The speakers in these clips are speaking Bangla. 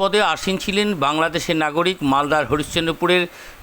পদে আসীন ছিলেন বাংলাদেশের নাগরিক মালদার হরিশ্চন্দ্রপুরের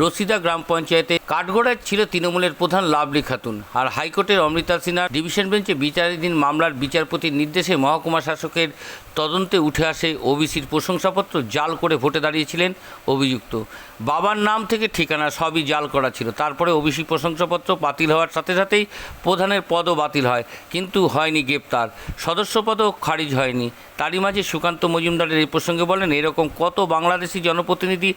রসিদা গ্রাম পঞ্চায়েতে। কাঠগড়ায় ছিল তৃণমূলের প্রধান লাভলি খাতুন আর হাইকোর্টের অমৃতা সিনহা ডিভিশন বেঞ্চে বিচারাধীন মামলার বিচারপতির নির্দেশে মহকুমা শাসকের তদন্তে উঠে আসে ওবিসির প্রশংসাপত্র জাল করে ভোটে দাঁড়িয়েছিলেন অভিযুক্ত। বাবার নাম থেকে ঠিকানা সবই জাল করা ছিল। তারপরে ওবিসি প্রশংসাপত্র বাতিল হওয়ার সাথে সাথেই প্রধানের পদও বাতিল হয়। কিন্তু হয়নি গ্রেপ্তার। সদস্যপদও খারিজ হয়নি। তারই মাঝে সুকান্ত মজুমদারের এই প্রসঙ্গে বলেন এরকম কত বাংলাদেশি জনপ্রতিনিধি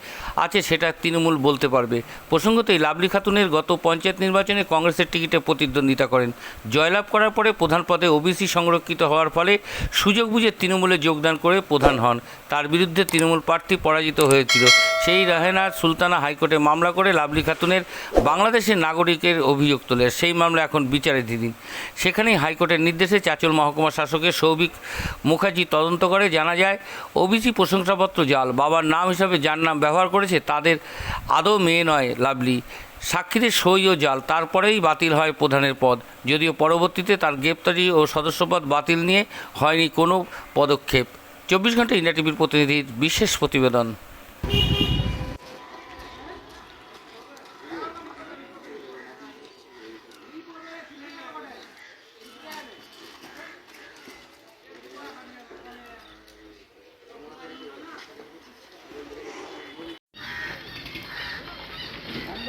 আছে সেটা তৃণমূল বলতে পারবে। প্রসঙ্গত এই লাভলি খাতুনের গত পঞ্চায়েত নির্বাচনে কংগ্রেসের টিকিটে প্রতিদ্বন্দ্বিতা করেন। জয়লাভ করার পরে প্রধান পদে ওবিসি সংরক্ষিত হওয়ার ফলে সুযোগ বুঝে তৃণমূলে যোগদান করে প্রধান হন। তার বিরুদ্ধে তৃণমূল প্রার্থী পরাজিত হয়েছিল। সেই রাহেনার সুলতানা হাইকোর্টে মামলা করে লাভলি খাতুনের বাংলাদেশের নাগরিকের অভিযোগ তোলে। সেই মামলা এখন বিচারাধীন সেখানেই হাইকোর্টের নির্দেশে চাচল মহকুমা শাসকের সৌভিক মুখার্জি তদন্ত করে। জানা যায়, ওবিসি প্রশংসাপত্র জাল, বাবার নাম হিসাবে যার নাম ব্যবহার করেছে তাদের আদৌ মেয়ে নয় লাভলি সাক্ষীদের সই ও জাল, তারপরেই বাতিল হয় প্রধানের পদ। যদিও পরবর্তীতে তার গ্রেপ্তারি ও সদস্যপদ বাতিল নিয়ে হয়নি কোনো পদক্ষেপ। চব্বিশ ঘণ্টা ইন্ডিয়া টিভির প্রতিনিধির বিশেষ প্রতিবেদন।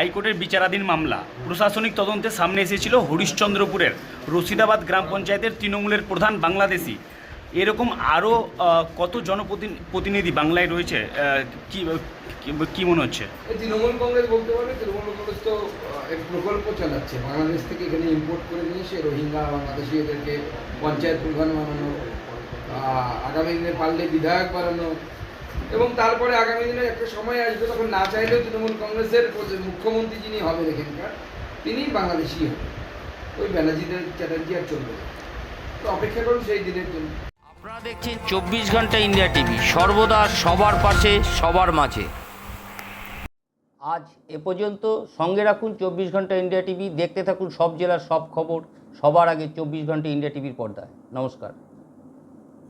হাইকোর্টের বিচারাধীন মামলা। প্রশাসনিক তদন্তের সামনে এসেছিল হরিশ্চন্দ্রপুরের রশিদাবাদ গ্রাম পঞ্চায়েতের তৃণমূলের প্রধান বাংলাদেশি। এরকম আরও কত জনপ্রতিনিধি বাংলায় রয়েছে কি মনে হচ্ছে? তৃণমূল কংগ্রেস বলতে পারে, তৃণমূল কংগ্রেস তো এক প্রকল্প চালাচ্ছে। বাংলাদেশ থেকে এখানে ইম্পোর্ট করে নিয়ে এসে রোহিঙ্গা, বাংলাদেশি এদেরকে পঞ্চায়েত প্রধান বানানো আগামী দিনে পারলে বিধায়ক বানানো এবং তারপরে আগামী দিনে একটা সময় আসবে তখন না চাইলেও তৃণমূল কংগ্রেসের মুখ্যমন্ত্রী যিনি হবেন এখানকার তিনি বাংলাদেশি হবেন। ওই ব্যানার্জিদের চ্যাটার্জি আর চলবে তো অপেক্ষা করুন সেই দিনের জন্য। আপনারা দেখছেন চব্বিশ ঘণ্টা ইন্ডিয়া টিভি সর্বদা সবার পাশে সবার মাঝে। আজ এ পর্যন্ত সঙ্গে রাখুন চব্বিশ ঘণ্টা ইন্ডিয়া টিভি দেখতে থাকুন সব জেলার সব খবর সবার আগে চব্বিশ ঘণ্টা ইন্ডিয়া টিভির পর্দায়। নমস্কার।